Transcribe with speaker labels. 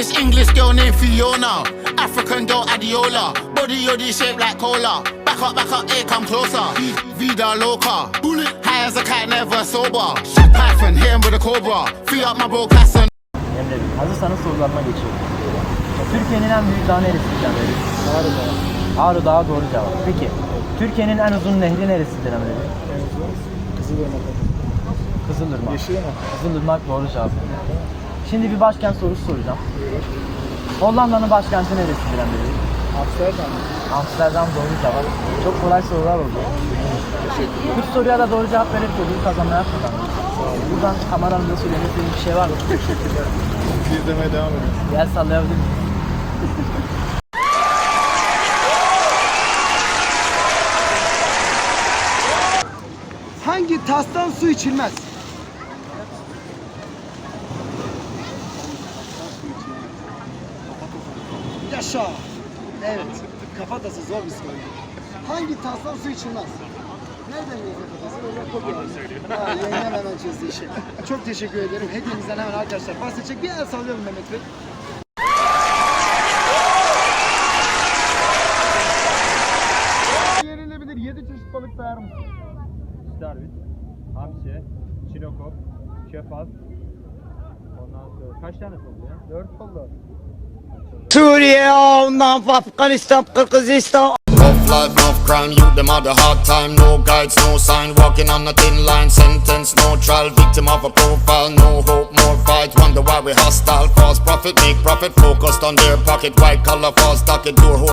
Speaker 1: this English girl named Fiona. African girl Adiola. Body yoddy shaped like cola. Back up, back up, here, come closer. Vida loca. High as a cat, never sober. Python, hit him with a cobra. Free up my bro, Casson.
Speaker 2: Emre Bey, hazırsanız sorularıma geçiyorum. Türkiye'nin en büyük dağı Bey? Ağrı Dağı. Ağrı Dağı doğru cevap. Peki, Türkiye'nin en uzun nehri neresidir Emre Bey?
Speaker 3: Kızılırmak.
Speaker 2: Kızılırmak.
Speaker 3: Yeşilırmak.
Speaker 2: Kızılırmak doğru cevap. Şimdi bir başkent sorusu soracağım. Hollanda'nın başkenti neresidir Emre Bey?
Speaker 3: Amsterdam.
Speaker 2: Amsterdam doğru cevap. Çok kolay sorular oldu. Üç soruya da doğru cevap verip ödül kazanmaya kazandık. Buradan kameranın da söylemek istediğin bir şey var mı?
Speaker 3: İzlemeye devam ediyoruz.
Speaker 2: Gel sallayabilir miyim?
Speaker 4: Hangi tastan su içilmez? Yaşa. Evet. Kafatası zor bir soru. Hangi tastan su içilmez? Nereden geliyor kafatası? Öyle kopya. Ha, yengem hemen çözdü işi. Çok teşekkür ederim. Hediyemizden hemen arkadaşlar bahsedecek. Bir el sallayalım Mehmet Bey. Yenilebilir 7 çeşit balık sayar mısın?
Speaker 5: Darwin, Hamsi, Çinokop, Şefaz. Ondan sonra kaç tane oldu ya? 4 oldu.
Speaker 6: Suriye, ondan Afganistan, Kırgızistan,
Speaker 7: Rough life, rough crime, you them had a hard time. No guides, no sign, walking on a thin line. Sentence, no trial, victim of a profile. No hope, more fight. Wonder why we hostile. False profit, make profit, focused on their pocket. White collar, false stock, door.